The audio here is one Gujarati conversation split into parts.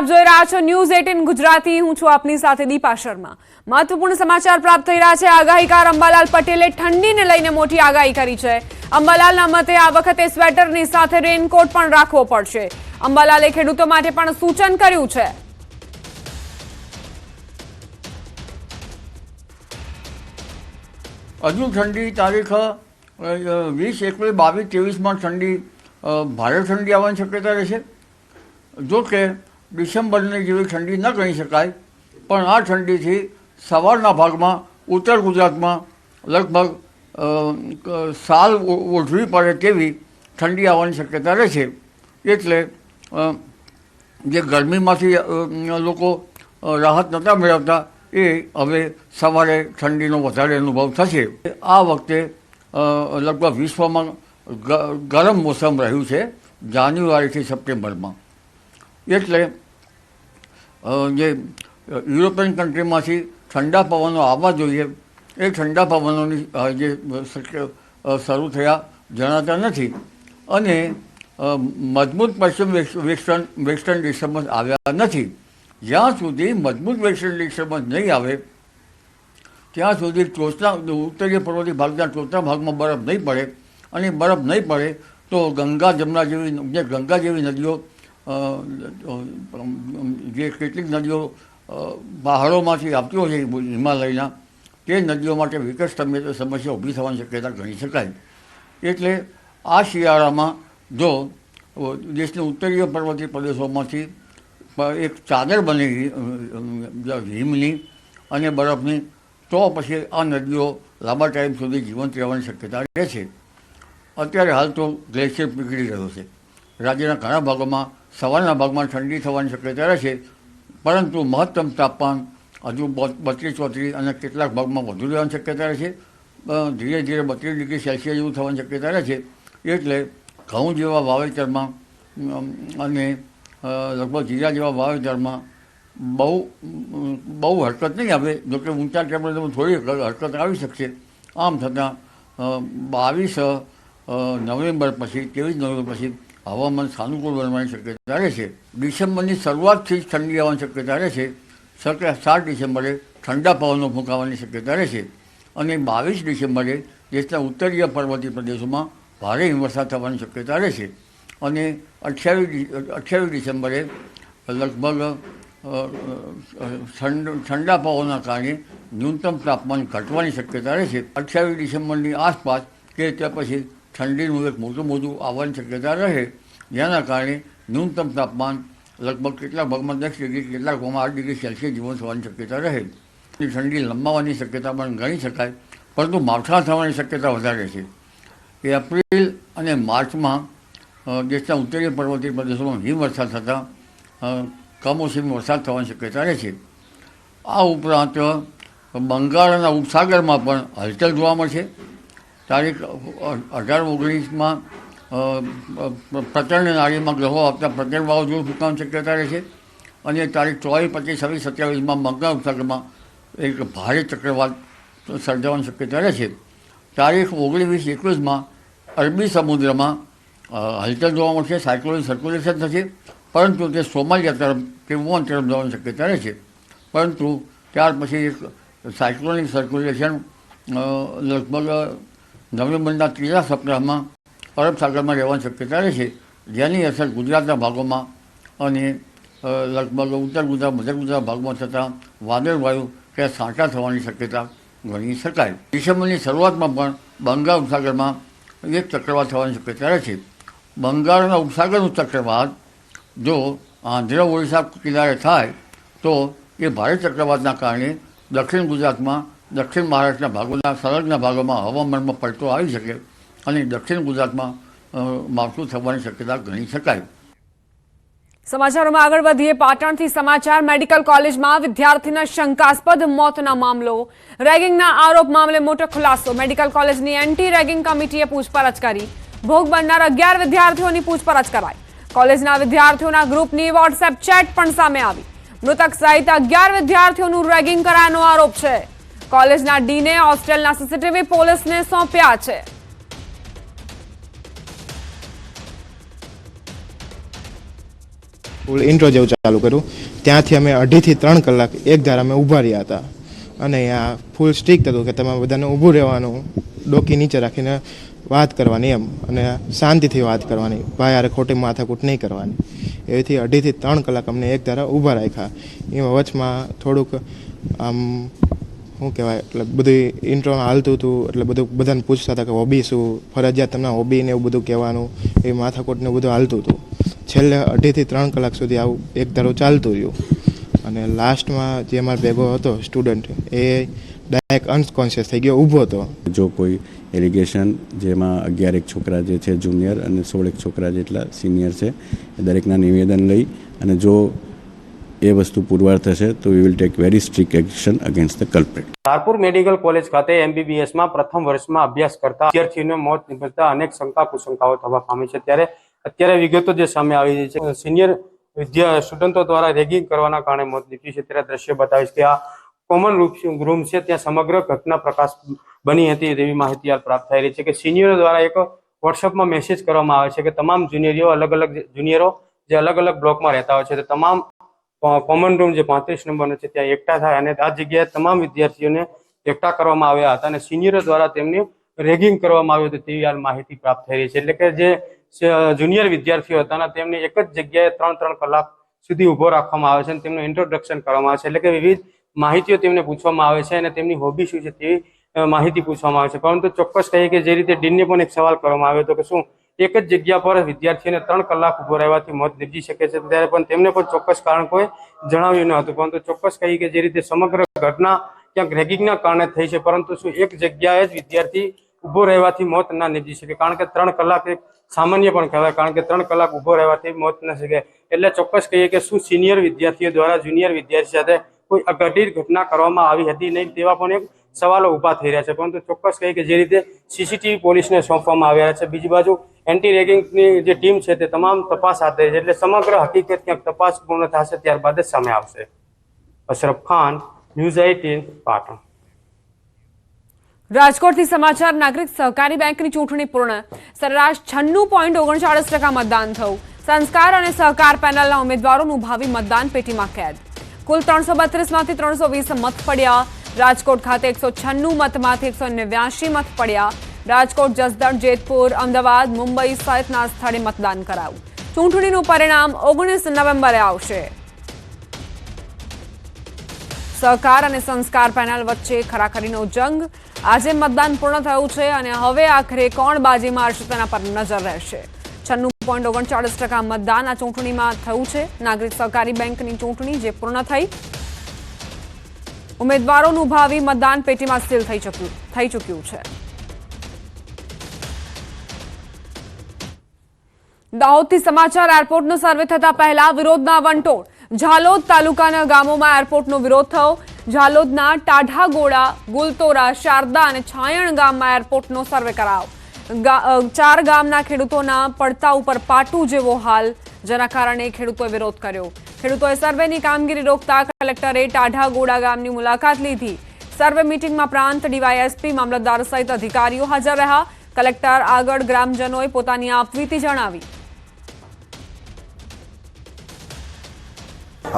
આપ જોઈ રહ્યા છો ન્યૂઝ એટીન ગુજરાતી. હું છું આપની સાથે દીપા શર્મા. મહત્વપૂર્ણ સમાચાર પ્રાપ્ત થઈ રહ્યા છે. આગાહીકાર અંબાલાલ પટેલે ઠંડીને લઈને મોટી આગાહી કરી છે. અંબાલાલના મતે આ વખતે સ્વેટરની સાથે રેનકોટ પણ રાખવો પડશે. અંબાલાલે ખેડૂતો માટે પણ સૂચન કર્યું છે. હજુ ઠંડી તારીખ વીસ એકવીસ બાવીસ ત્રેવીસમાં ઠંડી ભારે ઠંડી આવવાની શક્યતા રહેશે. જો કે ડિસેમ્બરની જેવી ઠંડી ન ગણી શકાય, પણ આ ઠંડીથી સવારના ભાગમાં ઉત્તર ગુજરાતમાં લગભગ સાલ ઓઢવી પડે તેવી ઠંડી આવવાની શક્યતા રહે છે. એટલે જે ગરમીમાંથી લોકો રાહત નહોતા મેળવતા, એ હવે સવારે ઠંડીનો વધારે અનુભવ થશે. આ વખતે લગભગ વિશ્વમાં ગરમ મોસમ રહ્યું છે, જાન્યુઆરીથી સપ્ટેમ્બરમાં. એટલે જે યુરોપિયન કન્ટ્રીમાંથી ઠંડા પવનો આવવા જોઈએ, એ ઠંડા પવનોની જે શરૂ થયા, જણાતા નથી. અને મજબૂત પશ્ચિમ વેસ- વેસ્ટર્ન વેસ્ટર્ન ડિસ્ટર્બન્સ આવ્યા નથી. જ્યાં સુધી મજબૂત વેસ્ટર્ન ડિસ્ટર્બન્સ નહીં આવે, ત્યાં સુધી ટોચના, ઉત્તરીય પર્વતી ભાગના ટોચના ભાગમાં બરફ નહીં પડે. અને બરફ નહીં પડે તો ગંગા, જમના જેવી ગંગા જેવી નદીઓ જે કેટલીક નદીઓ પહાડોમાંથી આવતી હોય છે હિમાલયના, તે નદીઓ માટે વિકટ સમ- સમસ્યા ઊભી થવાની શક્યતા ગણી શકાય. એટલે આ શિયાળામાં જો દેશની ઉત્તરીય પર્વતીય પ્રદેશોમાંથી એક ચાદર બની હિમની અને બરફની, તો પછી આ નદીઓ લાંબા ટાઈમ સુધી જીવંત રહેવાની શક્યતા રહે છે. અત્યારે હાલ તો ગ્લેશિયર પીગળી રહ્યો છે. રાજ્યના ઘણા ભાગોમાં સવારના ભાગમાં ઠંડી થવાની શક્યતા રહે છે પરંતુ મહત્તમ તાપમાન હજુ બત્રીસ, ચોત્રીસ અને કેટલાક ભાગમાં વધુ રહેવાની શક્યતા રહે છે ધીરે ધીરે બત્રીસ ડિગ્રી સેલ્સિયસ જેવું થવાની શક્યતા રહે છે એટલે ઘઉં જેવા વાવેતરમાં અને લગભગ જીરા જેવા વાવેતરમાં બહુ બહુ હરકત નહીં આવે, જોકે ઊંચા ટેમ્પરેચરમાં થોડી હરકત આવી શકશે. આમ છતાં બાવીસ નવેમ્બર પછી, ત્રેવીસ નવેમ્બર પછી હવામાન સાનુકૂળ બનવાની શક્યતા રહે છે. ડિસેમ્બરની શરૂઆતથી જ ઠંડી આવવાની શક્યતા રહે છે. સત્તર સાત ડિસેમ્બરે ઠંડા પવનો ફૂંકાવાની શક્યતા રહે છે. અને બાવીસ ડિસેમ્બરે દેશના ઉત્તરીય પર્વતીય પ્રદેશોમાં ભારે હિમવર્ષા થવાની શક્યતા રહે છે. અને અઠ્યાવીસ અઠ્યાવીસ ડિસેમ્બરે લગભગ ઠંડ- પવનના કારણે ન્યૂનતમ તાપમાન ઘટવાની શક્યતા રહે છે. અઠ્યાવીસ ડિસેમ્બરની આસપાસ કે ત્યાં પછી ઠંડીનું એક મોટું મોટું આવવાની શક્યતા રહે. જેના કારણે ન્યૂનતમ તાપમાન લગભગ કેટલાક ભાગમાં દસ ડિગ્રી કેટલાક ભાગમાં આઠ ડિગ્રી સેલ્સિયસ જીવન થવાની શક્યતા રહે. ઠંડી લંબાવવાની શક્યતા પણ ગણી શકાય, પરંતુ માવઠા થવાની શક્યતા વધારે છે. એપ્રિલ અને માર્ચમાં દેશના ઉત્તરીય પર્વતીય પ્રદેશોમાં હિમવર્ષા થતાં કમોસમી વરસાદ થવાની શક્યતા રહે છે. આ ઉપરાંત બંગાળના ઉપસાગરમાં પણ હલચલ જોવા મળશે તારીખ અઢાર ઓગણીસમાં પ્રચંડ નાળીમાં ગ્રહો આપતા પ્રચંડ વાવાઝોડું ફૂંકાવાની શક્યતા રહે છે, અને તારીખ ચોવીસ, પચીસ, છવ્વીસ, સત્યાવીસમાં બંગાળ ઉપસાગરમાં એક ભારે ચક્રવાત સર્જાવાની શક્યતા રહે છે. તારીખ ઓગણીસ, એકવીસમાં અરબી સમુદ્રમાં હલચલ જોવા મળશે, સાયક્લોનિક સર્ક્યુલેશન થશે, પરંતુ તે સોમાલિયા તરફ કે વુહાન તરફ જવાની શક્યતા રહે છે. પરંતુ ત્યાર પછી એક સાયક્લોનિક સર્ક્યુલેશન લગભગ નવેમ્બરના ત્રીજા સપ્તાહમાં અરબ સાગરમાં રહેવાની શક્યતા રહે છે. જેની અસર ગુજરાતના ભાગોમાં અને લગભગ ઉત્તર ગુજરાત, મધ્ય ગુજરાત ભાગમાં થતાં વાદળવાયુ કે સાંટા થવાની શક્યતા ગણી શકાય. ડિસેમ્બરની શરૂઆતમાં પણ બંગાળ ઉપસાગરમાં એક ચક્રવાત થવાની શક્યતા રહે છે. બંગાળના ઉપસાગરનું ચક્રવાત જો આંધ્ર ઓડિશા કિનારે થાય, તો એ ભારે ચક્રવાતના કારણે દક્ષિણ ગુજરાતમાં દક્ષિણ મહારાષ્ટ્રના ભાગોના સરહદના ભાગોમાં હવામાનમાં પલટો આવી શકે. અને દક્ષિણ ગુજરાતમાં માવઠું થવાની શક્યતા ગણી શકાય. સમાચારોમાં આગળ વધીએ. પાટણથી સમાચાર. મેડિકલ કોલેજમાં વિદ્યાર્થીના શંકાસ્પદ મોતના મામલો. રેગિંગના આરોપ મામલે મોટો ખુલાસો. મેડિકલ કોલેજની એન્ટી રેગિંગ કમિટીએ પૂછપરછ કરી. ભોગ બનનાર અગિયાર વિદ્યાર્થીઓની પૂછપરછ કરાઈ. કોલેજના વિદ્યાર્થીઓના ગ્રુપની વોટ્સએપ ચેટ પણ સામે આવી. મૃતક સહિત અગિયાર વિદ્યાર્થીઓનું રેગિંગ કરાયાનો આરોપ છે. કોલેજના ડીને હોસ્ટેલના સીસીટીવી પોલીસને સોંપ્યા છે. ફૂલ ઇન્ટ્રો જેવું ચાલુ કર્યું. ત્યાંથી અમે અઢીથી ત્રણ કલાક એક ધારા અમે ઊભા રહ્યા હતા. અને અહીંયા ફૂલ સ્ટ્રીક હતું કે તમારે બધાને ઊભું રહેવાનું, ડોકી નીચે રાખીને વાત કરવાની એમ. અને શાંતિથી વાત કરવાની. ભાઈ યાર ખોટી માથાકૂટ નહીં કરવાની. એથી અઢીથી ત્રણ કલાક અમને એક ધારા ઊભા રાખ્યા. એમાં વચમાં થોડુંક આમ, શું કહેવાય, એટલે બધું ઇન્ટ્રોમાં હાલતું હતું. એટલે બધું બધાને પૂછતા હતા કે હોબી શું? ફરજિયાત તમને હોબી ને એવું બધું કહેવાનું, એ માથાકૂટ ને બધું હાલતું હતું. છેલ્લે અઢીથી ત્રણ કલાક સુધી આવું એક ધારું ચાલતું રહ્યું. અને લાસ્ટમાં જે મારો ભેગો હતો સ્ટુડન્ટ એ ડાયરેક્ટ અનકોન્શિયસ થઈ ગયો ઊભો હતો. જો કોઈ એલિગેશન જેમાં અગિયાર એક છોકરા જે છે જુનિયર અને સોળ એક છોકરા જેટલા સિનિયર છે એ દરેકના નિવેદન લઈ અને જો એ વસ્તુ પુરવાર થશે તો we will take very strict action against the culprit Tarpur medical college ખાતે એમબીબીએસમાં પ્રથમ વર્ષમાં અભ્યાસ કરતા વિદ્યાર્થીઓને મોત નિપજતા અનેક શંકા કુશંકાઓ થવા પામી છે. ત્યારે અત્યારે વિગતો જે સામે આવી રહી છે, સિનિયર વિદ્યા સ્ટુડન્ટો દ્વારા રેગિંગ કરવાના કારણે મોત નીપજ્યું છે. ત્યારે દ્રશ્ય બતાવીશ કે આ કોમન રૂમ છે, ત્યાં સમગ્ર ઘટના પ્રકાશ બની હતી તેવી માહિતી પ્રાપ્ત થઈ રહી છે કે સિનિયરો દ્વારા એક વોટ્સઅપમાં મેસેજ કરવામાં આવે છે કે તમામ જુનિયરો અલગ અલગ જુનિયરો જે અલગ અલગ બ્લોકમાં રહેતા હોય છે, તે તમામ કોમન રૂમ જે પાંત્રીસ નંબરનો છે, ત્યાં એકઠા થાય અને આ જગ્યાએ તમામ વિદ્યાર્થીઓને એકઠા કરવામાં આવ્યા હતા અને સિનિયરો દ્વારા તેમની રેગિંગ કરવામાં આવ્યું હતું તેવી હાલ માહિતી પ્રાપ્ત થઈ રહી છે. એટલે કે જે જુનિયર વિદ્યાર્થીઓ હતા તેમને એક જ જગ્યાએ ત્રણ ત્રણ કલાક સુધી ઊભો રાખવામાં આવે છે અને તેમનું ઇન્ટ્રોડક્શન કરવામાં આવે છે. એટલે કે વિવિધ માહિતીઓ તેમને પૂછવામાં આવે છે અને તેમની હોબી શું છે તેવી માહિતી પૂછવામાં આવે છે. પરંતુ ચોક્કસ કહીએ કે જે રીતે ડીનને પણ એક સવાલ કરવામાં આવ્યો હતો કે શું એક જ જગ્યા પર વિદ્યાર્થીઓને ત્રણ કલાક ઊભો રહેવાથી મોત નીપજી શકે છે ત્યારે પણ તેમને પણ ચોક્કસ કારણ કોઈ જણાવ્યું ન હતું. પરંતુ ચોક્કસ કહીએ કે જે રીતે સમગ્ર ઘટના ક્યાંક રેગિંગના કારણે થઈ છે. પરંતુ શું એક જગ્યાએ જ વિદ્યાર્થી ઊભો રહેવાથી મોત ના નીપજી શકે. કારણ કે ત્રણ કલાક એક સામાન્ય પણ કહેવાય. કારણ કે ત્રણ કલાક ઊભો રહેવાથી મોત ન શકે. એટલે ચોક્કસ કહીએ કે શું સિનિયર વિદ્યાર્થીઓ દ્વારા જુનિયર વિદ્યાર્થી સાથે કોઈ અઘટિત ઘટના કરવામાં આવી હતી નહીં તેવા પણ એક સવાલો ઊભા થઈ રહ્યા છે. પરંતુ ચોક્કસ કહીએ કે જે રીતે સીસીટીવી પોલીસને સોંપવામાં આવ્યા છે. બીજી બાજુ એન્ટી રેગિંગની જે ટીમ છે તે તમામ તપાસ હાથ ધરી છે. એટલે સમગ્ર હકીકત ક્યાંક તપાસ પૂર્ણ થશે ત્યારબાદ જ સામે આવશે. Ashraf Khan, news eighteen, Patan. રાજકોટથી સમાચાર, નાગરિક સહકારી બેંકની ચૂંટણી પૂર્ણ. સરેરાશ છન્નું પોઈન્ટ ઓગણચાળીસ ટકા મતદાન થયું. સંસ્કાર અને સહકાર પેનલના ઉમેદવારોનું ભાવિ મતદાન પેટીમાં કેદ. કુલ ત્રણસો બત્રીસમાંથી ત્રણસો વીસ મત પડ્યા. રાજકોટ ખાતે એકસો છન્નું મતમાંથી એકસો નેવ્યાશી મત પડ્યા. રાજકોટ, જસદણ, જેતપુર, અમદાવાદ, મુંબઈ સહિતના સ્થળે મતદાન કરાયું. ચૂંટણીનું પરિણામ ઓગણીસ નવેમ્બરે આવશે. સહકાર અને સંસ્કાર પેનલ વચ્ચે ખરાખરીનો જંગ. આજે મતદાન પૂર્ણ થયું છે અને હવે આખરે કોણ બાજી મારશે તેના પર નજર રહેશે? છન્નું પોઈન્ટ ઓગણચાળીસ ટકા મતદાન આ ચૂંટણીમાં થયું છે. નાગરિક સહકારી બેંકની ચૂંટણી જે પૂર્ણ થઈ. ઉમેદવારોનું ભાવિ મતદાન પેટીમાં સીલ થઈ થઈ ચૂક્યું છે. દાહોદથી સમાચાર, એરપોર્ટનો સર્વે થતા પહેલા વિરોધના વંટોળ. ઝાલોદ તાલુકાના ગામોમાં એરપોર્ટનો વિરોધ થયો. ઝાલોદના ટાઢાગોળા ગુલતોરા, શારદા અને છાયણ ગામમાં એરપોર્ટનો સર્વે કરાવ ચાર ગામના ખેડૂતોના પડતા ઉપર પાટું જેવો હાલ, જેના કારણે ખેડૂતોએ વિરોધ કર્યો. ખેડૂતોએ સર્વેની કામગીરી રોકતા કલેક્ટરે ટાઢાગોળા ગામની મુલાકાત લીધી. સર્વે મિટિંગમાં પ્રાંત ડીવાયએસપી, મામલતદાર સહિત અધિકારીઓ હાજર રહ્યા. કલેક્ટર આગળ ગ્રામજનોએ પોતાની આપવીતી જણાવી.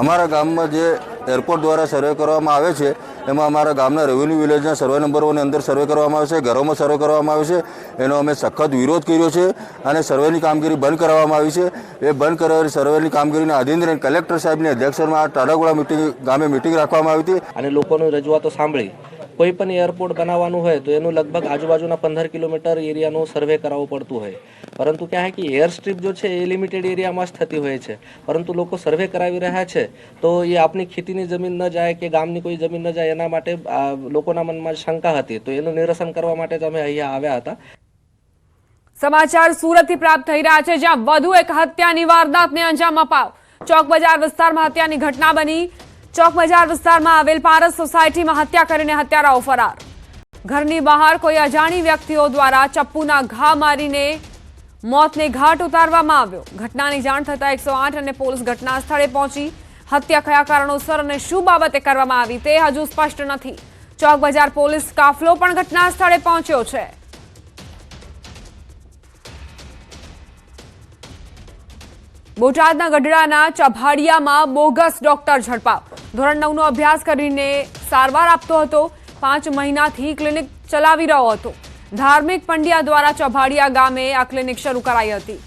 અમારા ગામમાં જે એરપોર્ટ દ્વારા સર્વે કરવામાં આવે છે, એમાં અમારા ગામના રેવન્યુ વિલેજના સર્વે નંબરોની અંદર સર્વે કરવામાં આવે છે, ઘરોમાં સર્વે કરવામાં આવે છે. એનો અમે સખત વિરોધ કર્યો છે અને સર્વેની કામગીરી બંધ કરવામાં આવી છે. એ બંધ કરાવેલી સર્વેની કામગીરીના આધીન રહીને કલેક્ટર સાહેબની અધ્યક્ષમાં ટાડાગોળા મિટિંગ ગામે મિટિંગ રાખવામાં આવી હતી. અને લોકોની રજૂઆતો સાંભળી. કોઈ પણ એરપોર્ટ બનાવવાનું હોય તો એનું લગભગ આજુબાજુના પંદર કિલોમીટર એરિયાનું સર્વે કરાવવું પડતું હોય. પરંતુ ક્યાં હે કે એર સ્ટ્રીપ જો છે એ લિમિટેડ એરિયામાં જ થતી હોય છે. પરંતુ લોકો સર્વે કરાવી રહ્યા છે તો એ આપણી ખેતીની જમીન ન જાય કે ગામની કોઈ જમીન ન જાય એના માટે લોકોના મનમાં શંકા હતી. તો એનું નિરસન કરવા માટે અમે અહીંયા આવ્યા હતા. સમાચાર સુરતથી પ્રાપ્ત થઈ રહ્યા છે, જ્યાં વધુ એક હત્યાની વારદાતને અંજામ અપાવ ચોક બજાર વિસ્તારમાં હત્યાની ઘટના બની. ચોક બજાર વિસ્તારમાં આવેલ પારસ સોસાયટીમાં હત્યા કરીને હત્યારાઓ ફરાર. ઘરની બહાર કોઈ અજાણી વ્યક્તિઓ દ્વારા ચપ્પુના ઘા મારીને મોતને ઘાટ ઉતારવામાં આવ્યો. ઘટનાની જાણ થતાં એકસો અને પોલીસ ઘટના સ્થળે પહોંચી. હત્યા કયા કારણોસર અને શું બાબતે કરવામાં આવી તે હજુ સ્પષ્ટ નથી. ચોક બજાર પોલીસ કાફલો પણ ઘટના સ્થળે પહોંચ્યો છે. બોટાદના ગઢડાના ચભાડિયામાં બોગસ ડોક્ટર ઝડપાવ ધોરણ નવનો અભ્યાસ કરીને સારવાર આપતો હતો. પાંચ મહિનાથી ક્લિનિક ચલાવી રહ્યો હતો. ધાર્મિક પંડ્યા દ્વારા ચભાડિયા ગામે આ ક્લિનિક શરૂ કરાઈ હતી.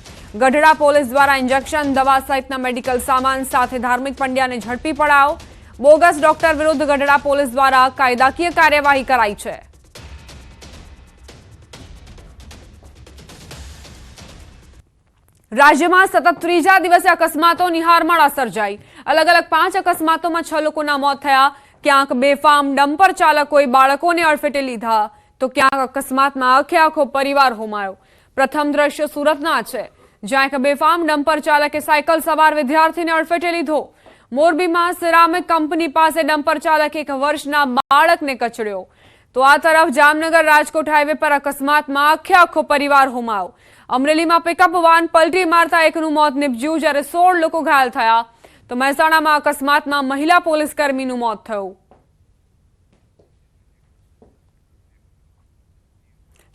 ગઢડા પોલીસ દ્વારા ઇન્જેક્શન, દવા સહિતના મેડિકલ સામાન સાથે ધાર્મિક પંડ્યાને ઝડપી પડાવ. બોગસ ડોક્ટર વિરુદ્ધ ગઢડા પોલીસ દ્વારા કાયદાકીય કાર્યવાહી કરાઈ છે. રાજ્યમાં સતત ત્રીજા દિવસે અકસ્માતો નિહારમાળા સર્જાઈ અલગ અલગ પાંચ અકસ્માતોમાં છ લોકોના મોત થયા. ક્યાંક બેફામ ડમ્પર ચાલકોએ બાળકોને અડફેટે લીધા. તો ક્યાંક અકસ્માતમાં આખે આખો પરિવાર હોમાયો. પ્રથમ દ્રશ્ય સુરતના છે, જ્યાં એક બેફામ ડમ્પર ચાલકે સાયકલ સવાર વિદ્યાર્થીને અડફેટે લીધો. મોરબીમાં સિરામિક કંપની પાસે ડમ્પર ચાલકે એક વર્ષના બાળકને કચડ્યો. તો આ તરફ જામનગર રાજકોટ હાઈવે પર અકસ્માતમાં આખે આખો પરિવાર હોમાયો. અમરેલીમાં પિકઅપ વાન પલટી મારતા એકનું મોત નિપજ્યું જ્યારે સોળ લોકો ઘાયલ થયા. તો મહેસાણામાં અકસ્માતમાં મહિલા પોલીસ કર્મીનું મોત થયું.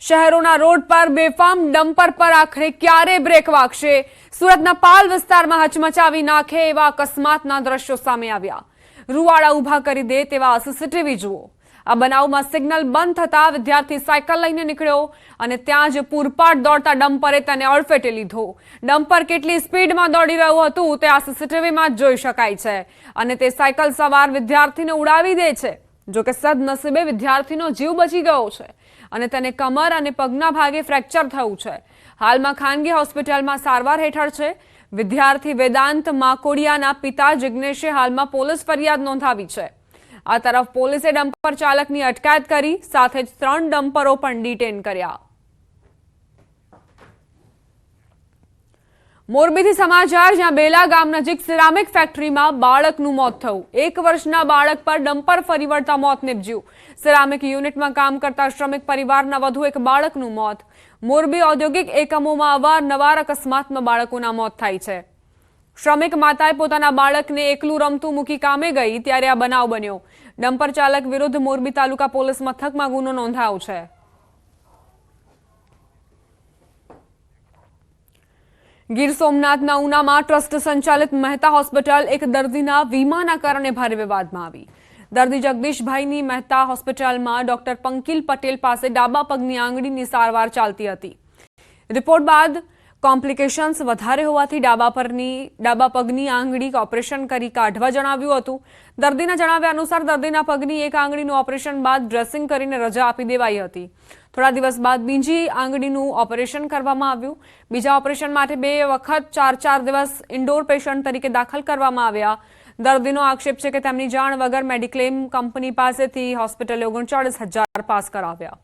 શહેરોના રોડ પર બેફામ ડમ્પર પર આખરે ક્યારે બ્રેક વાગશે? સુરતના પાલ વિસ્તારમાં હચમચાવી નાખે એવા અકસ્માતના દ્રશ્યો સામે આવ્યા. રૂવાડા ઊભા કરી દે તેવા સીસીટીવી જુઓ. આ બનાવમાં સિગ્નલ બંધ થતા વિદ્યાર્થી સાયકલ લઈને નીકળ્યો અને ત્યાં જ પૂરપાટ દોડતા ડમ્પરે તેને અડફેટે લીધો. ડમ્પર કેટલી સ્પીડમાં દોડી રહ્યું હતું તે આ સીસીટીવીમાં જોઈ શકાય છે અને તે સાયકલ સવાર વિદ્યાર્થીને ઉડાવી દે છે જોકે સદનસીબે વિદ્યાર્થીનો જીવ બચી ગયો છે અને તેને કમર અને પગના ભાગે ફ્રેક્ચર થયું છે. હાલમાં ખાનગી હોસ્પિટલમાં સારવાર હેઠળ છે. વિદ્યાર્થી વેદાંત માકોડિયાના પિતા જિગ્નેશે હાલમાં પોલીસ ફરિયાદ નોંધાવી છે. આ તરફ પોલીસે ડમ્પર ચાલકની અટકાયત કરી, સાથે જ ત્રણ ડમ્પરો પણ ડિટેન કર્યા. મોરબીથી સમાચાર, જ્યાં બેલા ગામ નજીક સિરામિક ફેક્ટરીમાં બાળકનું મોત થયું. એક વર્ષના બાળક પર ડમ્પર ફરી વળતા મોત નીપજ્યું. સિરામિક યુનિટમાં કામ કરતા શ્રમિક પરિવારના વધુ એક બાળકનું મોત. મોરબી ઔદ્યોગિક એકમોમાં અવારનવાર અકસ્માતમાં બાળકોના મોત થાય છે. શ્રમિક માતાએ પોતાના બાળકને એકલું રમતું મૂકી કામે ગઈ, ત્યારે આ બનાવ બન્યો. ડમ્પર ચાલક વિરુદ્ધ મોરબી તાલુકા પોલીસ મથકમાં ગુનો નોંધાયો છે. ગીર સોમનાથના ઉનામાં ટ્રસ્ટ સંચાલિત મહેતા હોસ્પિટલ એક દર્દીના વીમાના કારણે ભારે વિવાદમાં આવી. દર્દી જગદીશભાઈની મહેતા હોસ્પિટલમાં ડોક્ટર પંકિલ પટેલ પાસે ડાબા પગની આંગળીની સારવાર ચાલતી હતી. રિપોર્ટ બાદ કોમ્પ્લિકેશન્સ વધારે હોવાથી ડાબા પરની, ડાબા પગની આંગળી ઓપરેશન કરી કાઢવા જણાવ્યું હતું. દર્દીના જણાવ્યા અનુસાર દર્દીના પગની એક આંગળીનું ઓપરેશન બાદ ડ્રેસિંગ કરીને રજા આપી દેવાઈ હતી. થોડા દિવસ બાદ બીજી આંગળીનું ઓપરેશન કરવામાં આવ્યું. બીજા ઓપરેશન માટે બે વખત ચાર ચાર દિવસ ઇન્ડોર પેશન્ટ તરીકે દાખલ કરવામાં આવ્યા. દર્દીનો આક્ષેપ છે કે તેમની જાણ વગર મેડિક્લેમ કંપની પાસેથી હોસ્પિટલે ઓગણચાળીસ હજાર પાસ કરાવ્યા.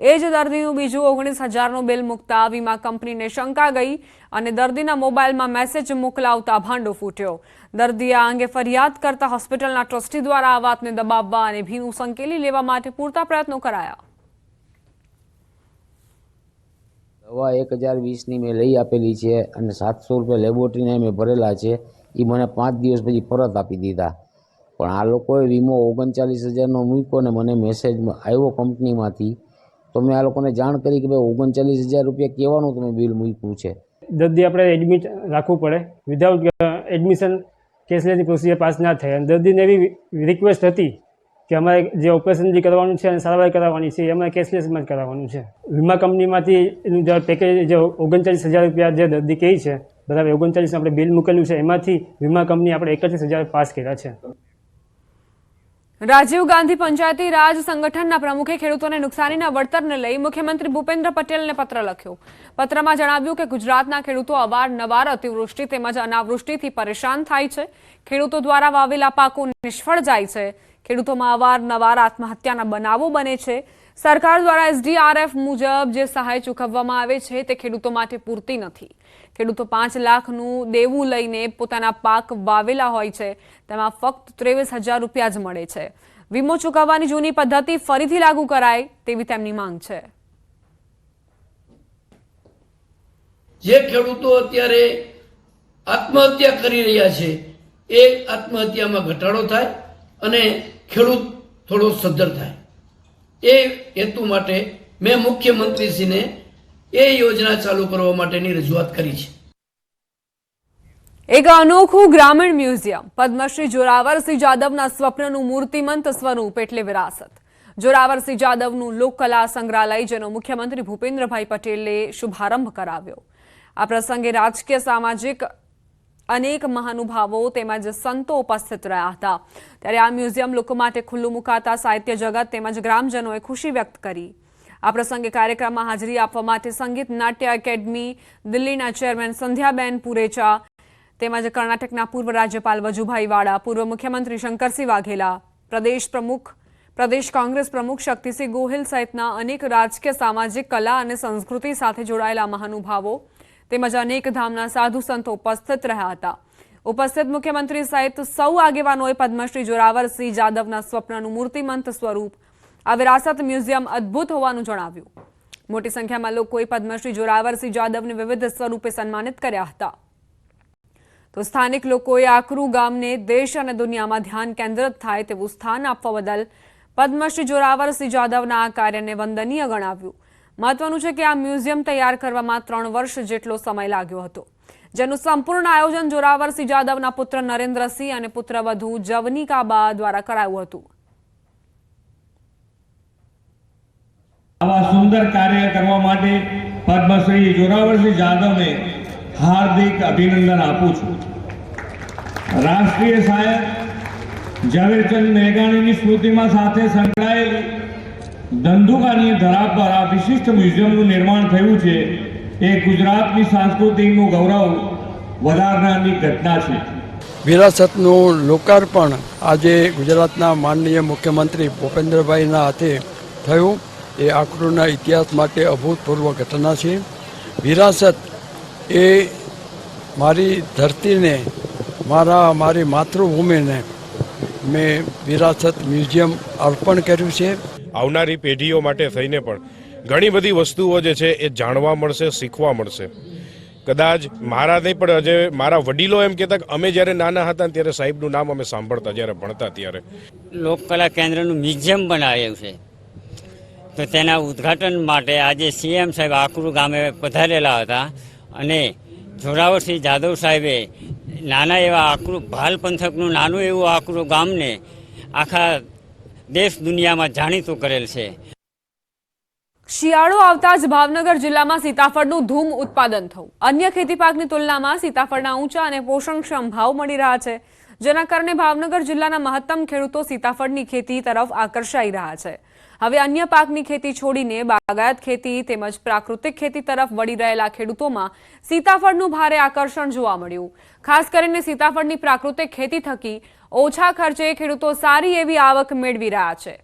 એ જ દર્દીનું બીજું ઓગણીસ હજારનું બિલ મૂકતા વીમા કંપનીને શંકા ગઈ અને દર્દીના મોબાઈલમાં મેસેજ મોકલાવતા ભાંડો ફૂટ્યો. દર્દી આ અંગે ફરિયાદ કરતા હોસ્પિટલના ટ્રસ્ટી દ્વારા આ વાતને દબાવવા અને ભીનું સંકેલી લેવા માટે પૂરતા પ્રયત્નો કરાયા. દવા એક હજાર વીસની મેં લઈ આપેલી છે અને સાતસો રૂપિયા લેબોરેટરીને મેં ભરેલા છે. એ મને પાંચ દિવસ પછી પરત આપી દીધા. પણ આ લોકોએ વીમો ઓગણચાલીસ હજારનો મૂક્યો ને મને મેસેજ આવ્યો કંપનીમાંથી. તો મેં આ લોકોને જાણ કરી કે ભાઈ ઓગણચાલીસ હજાર રૂપિયા કહેવાનું તમે બિલ મૂક્યું છે. દર્દી આપણે એડમિટ રાખવું પડે. વિધાઉટ એડમિશન કેસલેસની પ્રોસિજર પાસ ના થાય. અને દર્દીને એવી રિક્વેસ્ટ હતી કે અમારે જે ઓપરેશન જે કરવાનું છે અને સારવાર કરાવવાની છે, એ અમારે કેશલેસમાં જ કરાવવાનું છે. વીમા કંપનીમાંથી એનું જે પેકેજ જે ઓગણચાલીસ હજાર રૂપિયા જે દર્દી કહે છે, બરાબર ઓગણચાલીસ આપણે બિલ મૂકેલું છે. એમાંથી વીમા કંપની આપણે એકત્રીસ હજાર પાસ કર્યા છે. રાજીવ ગાંધી પંચાયતી રાજ સંગઠનના પ્રમુખે ખેડૂતોને નુકસાનીના વળતરને લઈ મુખ્યમંત્રી ભૂપેન્દ્ર પટેલને પત્ર લખ્યો. પત્રમાં જણાવ્યું કે ગુજરાતના ખેડૂતો અવારનવાર અતિવૃષ્ટિ તેમજ અનાવૃષ્ટિથી પરેશાન થાય છે. ખેડૂતો દ્વારા વાવેલા પાકો નિષ્ફળ જાય છે. ખેડૂતોમાં અવારનવાર આત્મહત્યાના બનાવો બને છે. સરકાર દ્વારા એસડીઆરએફ મુજબ જે સહાય ચૂકવવામાં આવે છે તે ખેડૂતો માટે પૂરતી નથી. ખેડૂતો પાંચ લાખનું દેવું લઈને પોતાના પાક વાવેલા હોય છે. તેમાં ફક્ત ત્રેવીસ હજાર રૂપિયા જ મળે છે. વીમો ચૂકવવાની જૂની પદ્ધતિ ફરીથી લાગુ કરાય તેવી તેમની માંગ છે. જે ખેડૂતો અત્યારે આત્મહત્યા કરી રહ્યા છે, એ આત્મહત્યામાં ઘટાડો થાય અને ખેડૂત થોડો સદ્ધર થાય. એ હેતુ માટે મેં મુખ્યમંત્રીશ્રીને એ યોજના ચાલુ કરવા માટેની રજૂઆત કરી છે. એક અનોખું ગ્રામીણ મ્યુઝિયમ. પદ્મશ્રી જોરાવરસિંહ જાદવના સ્વપ્નનું મૂર્તિમંત સ્વરૂપ એટલે વિરાસત. જોરાવરસિંહ જાદવનું લોકકલા સંગ્રહાલય, જેનો મુખ્યમંત્રી ભૂપેન્દ્રભાઈ પટેલે શુભારંભ કરાવ્યો. આ પ્રસંગે રાજકીય, સામાજિક અનેક મહાનુભાવો તેમજ સંતો ઉપસ્થિત રહ્યા હતા. ત્યારે આ મ્યુઝિયમ લોકો માટે ખુલ્લું મુકાતા સાહિત્ય જગત તેમજ ગ્રામજનોએ ખુશી વ્યક્ત કરી. આ પ્રસંગે કાર્યક્રમમાં હાજરી આપવા માટે સંગીત નાટ્ય એકેડમી દિલ્હીના ચેરમેન સંધ્યાબેન પુરેચા તેમજ કર્ણાટકના પૂર્વ રાજ્યપાલ વજુભાઈ વાળા, પૂર્વ મુખ્યમંત્રી શંકરસિંહ વાઘેલા, પ્રદેશ પ્રમુખ, પ્રદેશ કોંગ્રેસ પ્રમુખ શક્તિસિંહ ગોહિલ સહિતના અનેક રાજકીય, સામાજિક, કલા અને સંસ્કૃતિ સાથે જોડાયેલા મહાનુભાવો તેમજ અનેક ધામના સાધુ સંતો ઉપસ્થિત રહ્યા હતા. ઉપસ્થિત મુખ્યમંત્રી સહિત સૌ આગેવાનોએ પદ્મશ્રી જોરાવરસિંહ જાદવના સ્વપ્નનું મૂર્તિમંત સ્વરૂપ આ વિરાસત મ્યુઝિયમ અદ્ભુત હોવાનું જણાવ્યું. મોટી સંખ્યામાં લોકોએ પદ્મશ્રી જોરાવરસિંહ જાદવને વિવિધ સ્વરૂપે સન્માનિત કર્યા હતા. તો સ્થાનિક લોકોએ આકરું ગામને દેશ અને દુનિયામાં ધ્યાન કેન્દ્રિત થાય તેવું સ્થાન આપવા બદલ પદ્મશ્રી જોરાવરસિંહ જાદવના આ કાર્યને વંદનીય ગણાવ્યું. મહત્વનું છે કે આ મ્યુઝિયમ તૈયાર કરવામાં ત્રણ વર્ષ જેટલો સમય લાગ્યો હતો. જેનું સંપૂર્ણ આયોજન જોરાવરસિંહ જાદવના પુત્ર નરેન્દ્રસિંહ અને પુત્રવધુ જવનિકાબા દ્વારા કરાયું હતું. આવા સુંદર કાર્ય કરવા માટે પદ્મશ્રી જોરાવરસિંહ જાદવને હાર્દિક અભિનંદન આપું છું. રાષ્ટ્રીય શાયર ઝવેરચંદ મેઘાણીની સ્મૃતિમાં સાથે સંકળાયેલી ધંધુકાની ધરા પર આ વિશિષ્ટ મ્યુઝિયમનું નિર્માણ થયું છે. એ ગુજરાતની સંસ્કૃતિનું ગૌરવ વધારનારની ઘટના છે. વિરાસતનું લોકાર્પણ આજે ગુજરાતના માનનીય મુખ્યમંત્રી ભૂપેન્દ્રભાઈના હાથે થયું. એ આખરૂના ઇતિહાસ માટે અભૂતપૂર્વ ઘટના છે. વિરાસત એ મારી ધરતીને મારા મારી માતૃભૂમિને મેં વિરાસત મ્યુઝિયમ અર્પણ કર્યું છે. આવનારી પેઢીઓ માટે થઈને પણ ઘણી બધી વસ્તુઓ જે છે એ જાણવા મળશે શીખવા મળશે. કદાચ મારા નહીં પણ આજે મારા વડીલો એમ કહેતા કે અમે જ્યારે નાના હતા ને ત્યારે સાહેબનું નામ અમે સાંભળતા જ્યારે ભણતા ત્યારે. લોકકલા કેન્દ્રનું મ્યુઝિયમ બનાવ્યું છે. તો તેના ઉદ્ઘાટન માટે આજે સીએમ સાહેબ આકરું ગામે પધારેલા હતા અને જોરાવરસિંહ જાદવ સાહેબે નાના એવા આકરું, ભાલ પંથકનું નાનું એવું આકરું ગામને આખા દેશ દુનિયામાં જાણીતું કરેલ છે. શિયાળો આવતા જ ભાવનગર જિલ્લામાં સીતાફળનું ધૂમ ઉત્પાદન થયું. અન્ય ખેતી પાકની તુલનામાં સીતાફળના ઊંચા અને પોષણક્ષમ ભાવ મળી રહ્યા છે. જેના કારણે ભાવનગર જિલ્લાના મહત્તમ ખેડૂતો સીતાફળની ખેતી તરફ આકર્ષાઈ રહ્યા છે. હવે અન્ય પાકની ખેતી છોડીને બાગાયત ખેતી તેમજ પ્રાકૃતિક ખેતી તરફ વળી રહેલા ખેડૂતોમાં સીતાફળનું ભારે આકર્ષણ જોવા મળ્યું. ખાસ કરીને સીતાફળની પ્રાકૃતિક ખેતી થકી ઓછા ખર્ચે ખેડૂતો સારી એવી આવક મેળવી રહ્યા છે.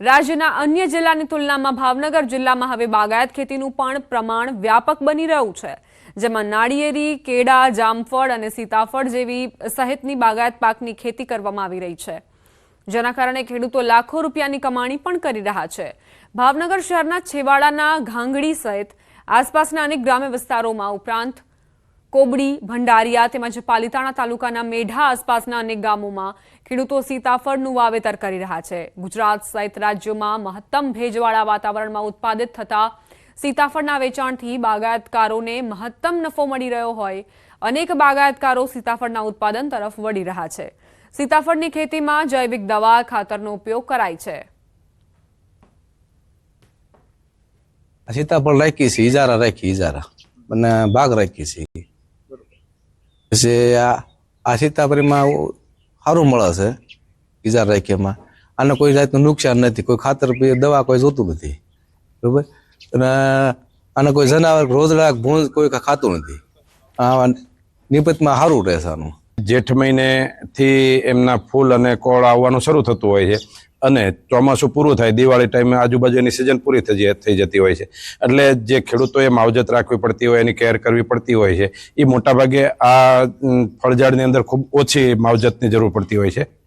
રાજ્યના અન્ય જિલ્લાની તુલનામાં ભાવનગર જિલ્લામાં હવે બાગાયત ખેતીનું પણ પ્રમાણ વ્યાપક બની રહ્યું છે. જેમાં નાળિયેરી, કેળા, જામફળ અને સીતાફળ જેવી સહિતની બાગાયત પાકની ખેતી કરવામાં આવી રહી છે. જેના કારણે ખેડૂતો લાખો રૂપિયાની કમાણી પણ કરી રહ્યા છે. ભાવનગર શહેરના છેવાડાના ઘાંગડી સહિત આસપાસના અનેક ગ્રામ્ય વિસ્તારોમાં ઉપરાંત કોબડી, ભંડારિયા તેમજ પાલિતાણા તાલુકાના મેઢા આસપાસના અનેક ગામોમાં ખેડૂતો સીતાફળનું વાવેતર કરી રહ્યા છે. ગુજરાત સહિત રાજ્યોમાં મહત્તમ ભેજવાળા વાતાવરણમાં ઉત્પાદિત થતા સીતાફળના વેચાણથી બાગાયતકારોને મહત્તમ નફો મળી રહ્યો હોય. અનેક બાગાયતકારો સીતાફળના ઉત્પાદન તરફ વળી રહ્યા છે. સીતાફળની ખેતીમાં જૈવિક દવા ખાતરનો ઉપયોગ કરાય છે. સીતાફળ રાખી છે ઇજારા રાખી ઇજારા અને બાગ રાખી છે. પછી આ સીતાફળીમાં સારું મળે છે ઇજારા રાખીમાં. આને કોઈ જાતનું નુકસાન નથી, કોઈ ખાતર, દવા કોઈ જોતું નથી. બરોબર? અને આને કોઈ જનાવર રોજડા ભૂંજ કોઈ ખાતું નથી. આ નિપતમાં સારું રહેશે આનું. જેઠ મહિનેથી એમના ફૂલ અને કોળ આવવાનું શરૂ થતું હોય છે. અને ચોમાસું પૂરું થાય, દિવાળી ટાઈમે આજુબાજુની સિઝન પૂરી થઈ થઈ જતી હોય છે. એટલે જે ખેડૂતોએ માવજત રાખવી પડતી હોય, એની કેર કરવી પડતી હોય છે. એ મોટાભાગે આ ફળઝાડની અંદર ખૂબ ઓછી માવજતની જરૂર પડતી હોય છે.